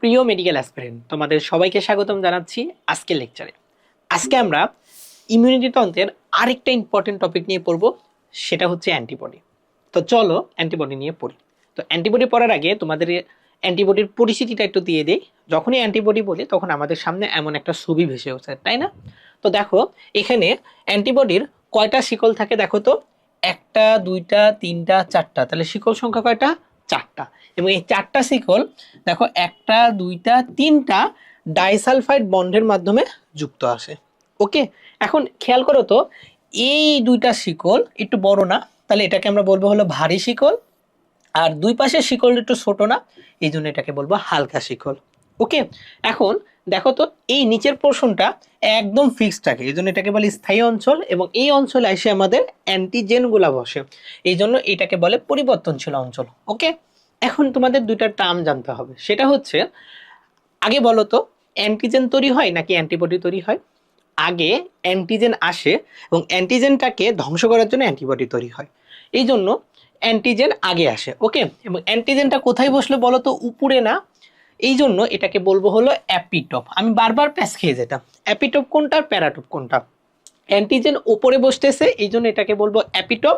প্রিয় medical aspirant তোমাদের সবাইকে স্বাগতম জানাচ্ছি আজকের লেকচারে আজকে আমরা ইমিউনিটি তন্ত্রের আরেকটা ইম্পর্টেন্ট টপিক নিয়ে পড়ব, সেটা হচ্ছে অ্যান্টিবডি তো চলো অ্যান্টিবডি নিয়ে পড়ি। তো অ্যান্টিবডি পড়ার আগে তোমাদের অ্যান্টিবডির পরিচিতিটা একটু দিয়ে দেই। যখনই অ্যান্টিবডি বলি, তখন আমাদের সামনে এমন একটা ছবি ভেসে ওঠে, তাই না? তো দেখো, এখানে অ্যান্টিবডির কয়টা শিকল থাকে দেখো তো? একটা, দুইটা, তিনটা, চারটা। তাহলে শিকল সংখ্যা কয়টা? চারটা। এবং এই চারটা শিকল, দেখো একটা, দুইটা, তিনটা ডাইসালফাইড বন্ডের মাধ্যমে যুক্ত আসে। ওকে এখন খেয়াল করো তো, এই দুইটা শিকল একটু বড় না, তাহলে এটাকে আমরা বলব হলো ভারী শিকল, আর দুই পাশের শিকল একটু ছোট না, এই জন্য এটাকে বলব হালকা শিকল। ওকে এখন দেখো তো, এই নিচের পোর্শনটা একদম ফিক্সড থাকে, এই জন্য এটাকে বলে স্থায়ী অঞ্চল এবং এই অঞ্চলে এসে আমাদের অ্যান্টিজেনগুলা বসে। এই জন্য এটাকে বলে পরিবর্তনশীল অঞ্চল ওকে এখন তোমাদের দুইটা টার্ম জানতে হবে, সেটা হচ্ছে, আগে বলো তো অ্যান্টিজেন তৈরি হয় নাকি অ্যান্টিবডি তৈরি হয়? আগে অ্যান্টিজেন আসে এবং অ্যান্টিজেনটাকে ধ্বংস করার জন্য অ্যান্টিবডি তৈরি হয়। এই জন্য অ্যান্টিজেন আগে আসে ওকে এবং অ্যান্টিজেনটা কোথায় বসলে বলো তো, উপরে না এই জন্য এটাকে বলব হলো অ্যাপিটপ আমি বারবার প্যাস খেয়ে যেতাম। অ্যাপিটপ কোনটা? প্যারাটপ কোনটা? অ্যান্টিজেন উপরে বসতেছে এই জন্য এটাকে বলব অ্যাপিটপ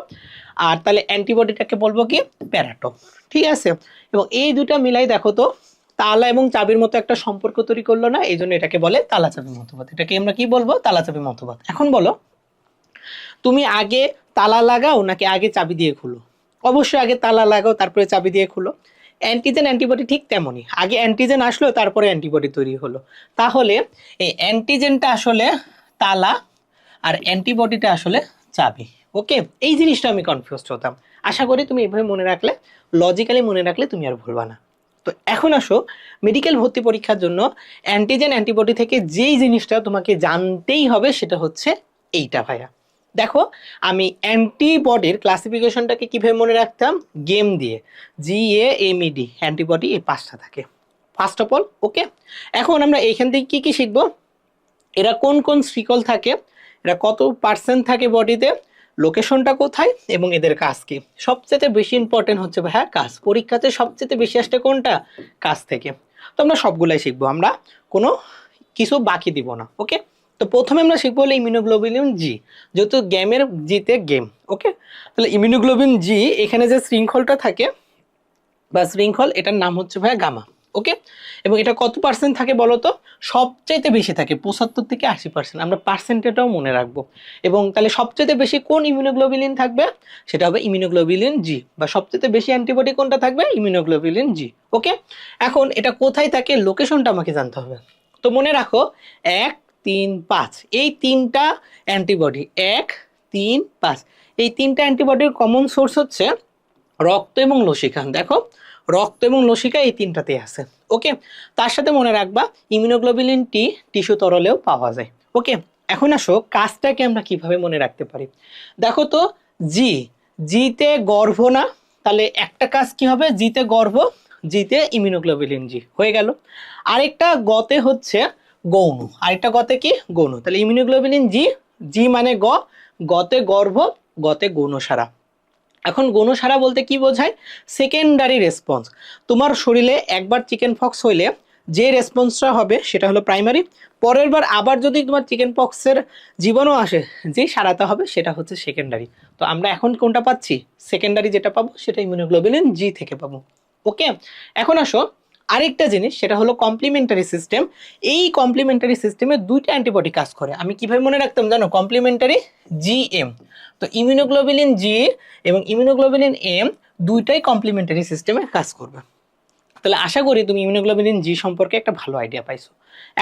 আর তাহলে অ্যান্টিবডিটাকে বলব কি? প্যারাটপ ঠিক আছে? এবং এই দুটা মিলাই দেখো তো, তালা এবং চাবির মতো একটা সম্পর্ক তৈরি করল না এই জন্য এটাকে বলে তালা চাবি মতবাদ। এটাকে আমরা কি বলব? তালা চাবি মতবাদ। এখন বলো, তুমি আগে তালা লাগাও নাকি আগে চাবি দিয়ে খুলো? অবশ্যই আগে তালা লাগাও, তারপরে চাবি দিয়ে খুলো। অ্যান্টিজেন অ্যান্টিবডি ঠিক তেমনই। আগে অ্যান্টিজেন আসলো, তারপরে অ্যান্টিবডি তৈরি হলো। তাহলে এই অ্যান্টিজেনটা আসলে তালা আর অ্যান্টিবডিটা আসলে চাবি। ওকে? এই জিনিসটা আমি কনফিউজ হতাম। আশা করি তুমি এভাবে মনে রাখলে লজিক্যালি মনে রাখলে তুমি আর ভুলবা না। তো এখন আসো মেডিকেল ভর্তি পরীক্ষার জন্য অ্যান্টিজেন অ্যান্টিবডি থেকে যেই জিনিসটা তোমাকে জানতেই হবে, সেটা হচ্ছে এইটা ভাইয়া। দেখো, আমি অ্যান্টিবডির ক্লাসিফিকেশনটাকে কীভাবে মনে রাখতাম? গেম দিয়ে। G A M E D antibody এই পাঁচটা থাকে। ফার্স্ট অফ অল ওকে এখন আমরা এইখান থেকে কী কী শিখব? এরা কোন কোন শ্রীকল থাকে? এরা কত পার্সেন্ট থাকে বডিতে লোকেশনটা কোথায়? এবং এদের কাজ কি? সবচেয়ে বেশি ইম্পর্টেন্ট হচ্ছে হ্যাঁ কাজ। পরীক্ষাতে সবচেয়ে বেশি আসছে কোনটা? কাজ থেকে। তো আমরা সবগুলাই শিখব। আমরা কোনো কিছু বাকি দিব না ওকে তো প্রথমে আমরা শিখব হলো ইমিউনোগ্লোবিলিন জি যেহেতু গেমের জিতে গেম ওকে তাহলে ইমিউনোগ্লোবিন জি এখানে যে শৃঙ্খলটা থাকে, বা শৃঙ্খল, এটার নাম হচ্ছে ভাইয়া গামা ওকে এবং এটা কত পার্সেন্ট থাকে বলো তো সবচাইতে বেশি থাকে, পঁচাত্তর থেকে আশি পার্সেন্ট আমরা পার্সেন্টেটাও মনে রাখব। এবং তাহলে সবচাইতে বেশি কোন ইমিউনোগ্লোবিলিন থাকবে? সেটা হবে ইমিউনোগ্লোবিলিন জি বা সবচাইতে বেশি অ্যান্টিবডি কোনটা থাকবে? ইমিউনোগ্লোবিলিন জি ওকে এখন এটা কোথায় থাকে? লোকেশনটা আমাকে জানতে হবে। তো মনে রাখো, এক তিন, পাঁচ। এই তিনটা অ্যান্টিবডি, এক, তিন, পাঁচ। এই তিনটা অ্যান্টিবডির কমন সোর্স হচ্ছে রক্ত এবং লসিকা। দেখো, রক্ত এবং লসিকা এই তিনটাতেই আছে। ওকে? তার সাথে মনে রাখবা ইমিউনোগ্লোবিলিন টি টিস্যু তরলেও পাওয়া যায়। ওকে? এখন আসো, কাজটাকে আমরা কীভাবে মনে রাখতে পারি? দেখো তো জি জিতে গর্ভ না, তাহলে একটা কাজ কি হবে? জিতে গর্ভ জিতে ইমিউনোগ্লোবিলিন জি হয়ে গেল। আরেকটা গতে হচ্ছে গৌণ। আরেকটা গতে কি? গৌণ। তাহলে ইমিউনোগ্লোবিলিন জি জি মানে গ, গতে গর্ভ, গতে গৌণসারা। এখন গৌণসারা বলতে কি বোঝায়? সেকেন্ডারি রেসপন্স তোমার শরীরে একবার চিকেন ফক্স হইলে যে রেসপন্সটা হবে সেটা হলো প্রাইমারি পরের বার আবার যদি তোমার চিকেন পক্সের জীবাণু আসে, যেই সারাতে হবে সেটা হচ্ছে সেকেন্ডারি তো আমরা এখন কোনটা পাচ্ছি? সেকেন্ডারি যেটা পাবো সেটা ইমিউনোগ্লোবিলিন জি থেকে পাবো। ওকে এখন আসো। আরেকটা জিনিস, সেটা হলো কমপ্লিমেন্টারি সিস্টেম এই কমপ্লিমেন্টারি সিস্টেমে দুইটা অ্যান্টিবডি কাজ করে। আমি কীভাবে মনে রাখতাম জানো? কমপ্লিমেন্টারি জিএম তো ইমিউনোগ্লোবিলিন জি এবং ইমিউনোগ্লোবিলিন এম দুইটাই কমপ্লিমেন্টারি সিস্টেমে কাজ করবে। তাহলে আশা করি তুমি ইমিউনোগ্লোবিলিন জি সম্পর্কে একটা ভালো আইডিয়া পাইছো।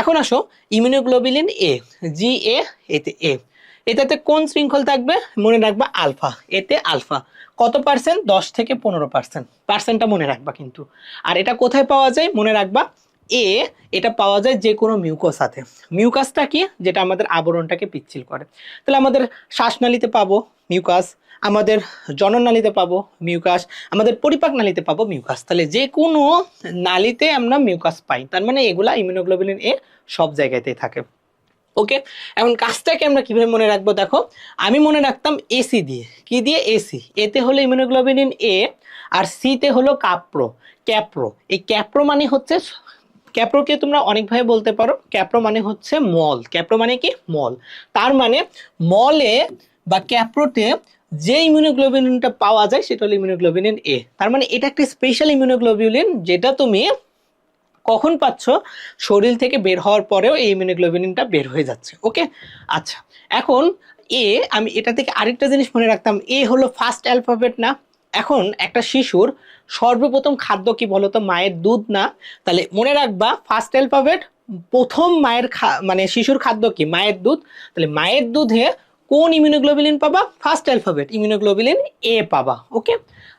এখন আসো ইমিউনোগ্লোবিলিন এ জি এ এতে এ এটাতে কোন শৃঙ্খল থাকবে? মনে রাখবা আলফা। এতে আলফা। কত পার্সেন্ট দশ থেকে পনেরো পার্সেন্ট পার্সেন্টটা মনে রাখবা কিন্তু। আর এটা কোথায় পাওয়া যায়? মনে রাখবা এ এটা পাওয়া যায় যে কোনো মিউকাসাতে মিউকাসটা কি? যেটা আমাদের আবরণটাকে পিচ্ছিল করে। তাহলে আমাদের শ্বাসনালীতে পাবো মিউকাস আমাদের জননালীতে পাবো মিউকাস আমাদের পরিপাক নালীতে পাবো মিউকাস তাহলে যে কোনো নালীতে আমরা মিউকাস পাই। তার মানে এগুলা ইমিউনোগ্লোবিলিন এ সব জায়গাতেই থাকে। ওকে এখন কাজটাকে আমরা কীভাবে মনে রাখব? দেখো, আমি মনে রাখতাম এসি দিয়ে। কি দিয়ে? এসি এতে হলো ইমিউনোগ্লোবিলিন এ আর সিতে হলো কাপ্রো ক্যাপ্রো এই ক্যাপ্রো মানে হচ্ছে ক্যাপ্রোকে তোমরা অনেকভাবে বলতে পারো। ক্যাপ্রো মানে হচ্ছে মল। ক্যাপ্রো মানে কি? মল। তার মানে মলে বা ক্যাপ্রোতে যে ইমিউনোগ্লোবিলিনটা পাওয়া যায়, সেটা হলো ইমিউনোগ্লোবিলিন এ তার মানে এটা একটা স্পেশাল ইমিউনোগ্লোবিলিন যেটা তুমি কখন পাচ্ছ? শরীর থেকে বের হওয়ার পরেও এই ইমিউনোগ্লোবিলিনটা বের হয়ে যাচ্ছে ওকে আচ্ছা এখন এ আমি এটা থেকে আরেকটা জিনিস মনে রাখতাম এ হলো ফার্স্ট অ্যালফাবেট না। এখন একটা শিশুর সর্বপ্রথম খাদ্য কি বলতো? মায়ের দুধ না। তাহলে মনে রাখবা ফার্স্ট অ্যালফাবেট প্রথম মায়ের খা- মানে শিশুর খাদ্য কি? মায়ের দুধ। তাহলে মায়ের দুধে কোন ইমিউনোগ্লোবিলিন পাবা? ফার্স্ট অ্যালফাবেট ইমিউনোগ্লোবিলিন এ পাবা ওকে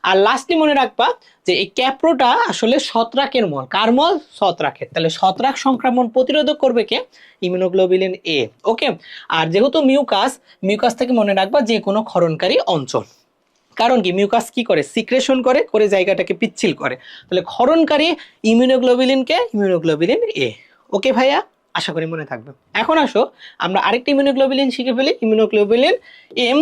আর লাস্টলি মনে রাখবা যে এই ক্যাপ্রোটা আসলে ছত্রাকের মল। কার মল? ছত্রাকের। তাহলে ছত্রাক সংক্রমণ প্রতিরোধক করবে কে? ইমিউনোগ্লোবিলিন এ ওকে আর যেহেতু মিউকাস মিউকাস থেকে মনে রাখবা যে কোনো ক্ষরণকারী অঞ্চল। কারণ কি? মিউকাস কি করে? সিক্রেশন করে করে জায়গাটাকে পিচ্ছিল করে। তাহলে ক্ষরণকারী ইমিউনোগ্লোবিলিনকে ইমিউনোগ্লোবিলিন এ ওকে ভাইয়া? আশা করি মনে থাকবে। এখন আসো, আমরা আরেকটা ইমিউনোগ্লোবিলিন শিখে ফেলি। Immunoglobulin M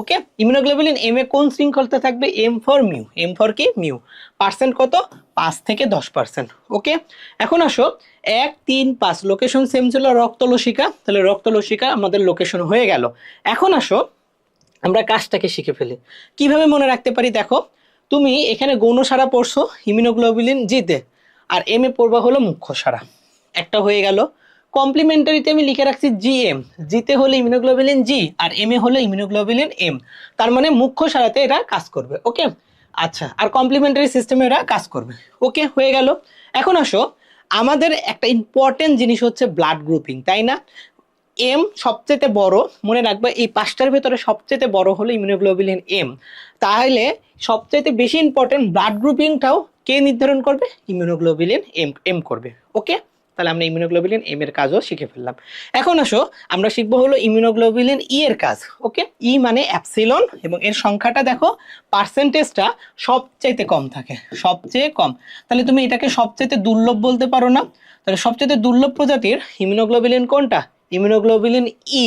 okay immunoglobulin M এ কোন শৃঙ্খলতে থাকবে? M for mu M for কি? মিউ পার্সেন্ট কত? পাঁচ থেকে দশ পার্সেন্ট ওকে এখন আসো, এক, তিন, পাঁচ। লোকেশন সেম ছিল রক্তলসিকা তাহলে রক্তলসিকা আমাদের লোকেশন হয়ে গেল। এখন আসো, আমরা কাজটাকে শিখে ফেলি। কীভাবে মনে রাখতে পারি? দেখো, তুমি এখানে গৌণ সারা পড়ছো ইমিউনোগ্লোবিলিন জিতে। আর এম এ পড়বা হলো মুখ্য সারা একটা হয়ে গেল। কমপ্লিমেন্টারিতে আমি লিখে রাখছি জি এম জিতে হলো immunoglobulin G R M A হলো ইমিউনোগ্লোবিলিন এম তার মানে মুখ্য সারাতে এরা কাজ করবে ওকে আচ্ছা আর কমপ্লিমেন্টারি সিস্টেমে এরা কাজ করবে ওকে হয়ে গেল। এখন আসো, আমাদের একটা ইম্পর্টেন্ট জিনিস হচ্ছে ব্লাড গ্রুপিং তাই না? এম সবচেয়ে বড়, মনে রাখবে, এই পাঁচটার ভেতরে সবচেয়ে বড় হলো ইমিউনোগ্লোবিলিন এম তাহলে সবচেয়ে বেশি ইম্পর্টেন্ট ব্লাড গ্রুপিংটাও কে নির্ধারণ করবে? ইমিউনোগ্লোবিলিন এম এম করবে ওকে তাহলে আমরা ইমিউনোগ্লোবিলিন এম এর কাজও শিখে ফেললাম। এখন আসো, আমরা শিখব হলো ইমিউনোগ্লোবিলিন ই এর কাজ ওকে ই মানে অ্যাপসিলন এবং এর সংখ্যাটা দেখো পার্সেন্টেজটা সবচাইতে কম থাকে, সবচেয়ে কম। তাহলে তুমি এটাকে সবচেয়ে দুর্লভ বলতে পারো না। তাহলে সবচেয়ে দুর্লভ প্রজাতির ইমিউনোগ্লোবিলিন কোনটা? ইমিউনোগ্লোবিলিন ই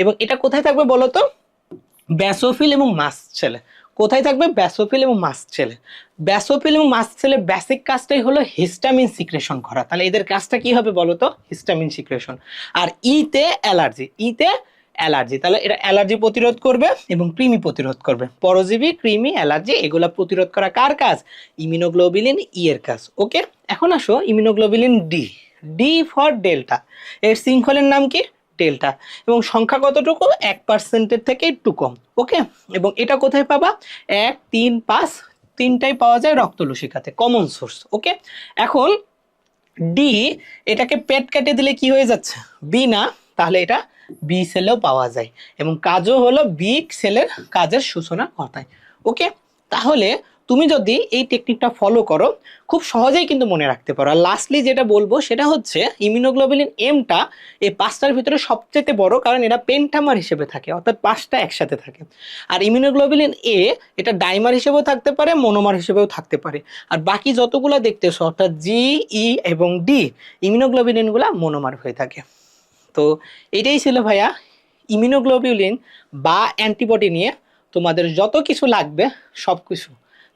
এবং এটা কোথায় থাকবে বলো তো? ব্যাসোফিল এবং মাস্ট ছেলে কোথায় থাকবে? ব্যাসোফিল এবং মাস্ট ছেলে ব্যাসোফিল এবং মাস্ট ছেলের বেসিক কাজটাই হলো হিস্টামিন সিক্রেশন করা। তাহলে এদের কাজটা কি হবে বলো তো? হিস্টামিন সিক্রেশন আর ইতে অ্যালার্জি ইতে অ্যালার্জি তাহলে এটা অ্যালার্জি প্রতিরোধ করবে এবং কৃমি প্রতিরোধ করবে। পরজীবী কৃমি অ্যালার্জি এগুলা প্রতিরোধ করা কার কাজ? ইমিউনোগ্লোবিলিন ই এর কাজ। ওকে এখন আসো immunoglobulin D D for delta এর শৃঙ্খলের নাম কি? ডেল্টা এবং সংখ্যা কতটুকু? এক পার্সেন্টের থেকে একটু কম ওকে এবং এটা কোথায় পাবা? এক, তিন, পাঁচ, তিনটাই পাওয়া যায় রক্তলসিকাতে কমন সোর্স ওকে এখন ডি এটাকে পেট কেটে দিলে কি হয়ে যাচ্ছে? বি না, তাহলে এটা বি সেলেও পাওয়া যায় এবং কাজও হলো বি সেলের কাজের সূচনা ঘটায় ওকে তাহলে তুমি যদি এই টেকনিকটা ফলো করো, খুব সহজেই কিন্তু মনে রাখতে পারো। আর লাস্টলি যেটা বলব, সেটা হচ্ছে ইমিউনোগ্লোবিলিন এমটা এই পাঁচটার ভিতরে সবচেয়ে বড়, কারণ এটা পেন্টামার হিসেবে থাকে, অর্থাৎ পাঁচটা একসাথে থাকে। আর ইমিউনোগ্লোবিলিন এ এটা ডাইমার হিসেবেও থাকতে পারে মনোমার হিসেবেও থাকতে পারে। আর বাকি যতগুলো দেখতেছো, অর্থাৎ জি ই এবং ডি ইমিউনোগ্লোবিলিনগুলো মনোমার হয়ে থাকে। তো এটাই ছিল ভাইয়া ইমিউনোগ্লোবিউলিন বা অ্যান্টিবডি নিয়ে তোমাদের যত কিছু লাগবে সব কিছু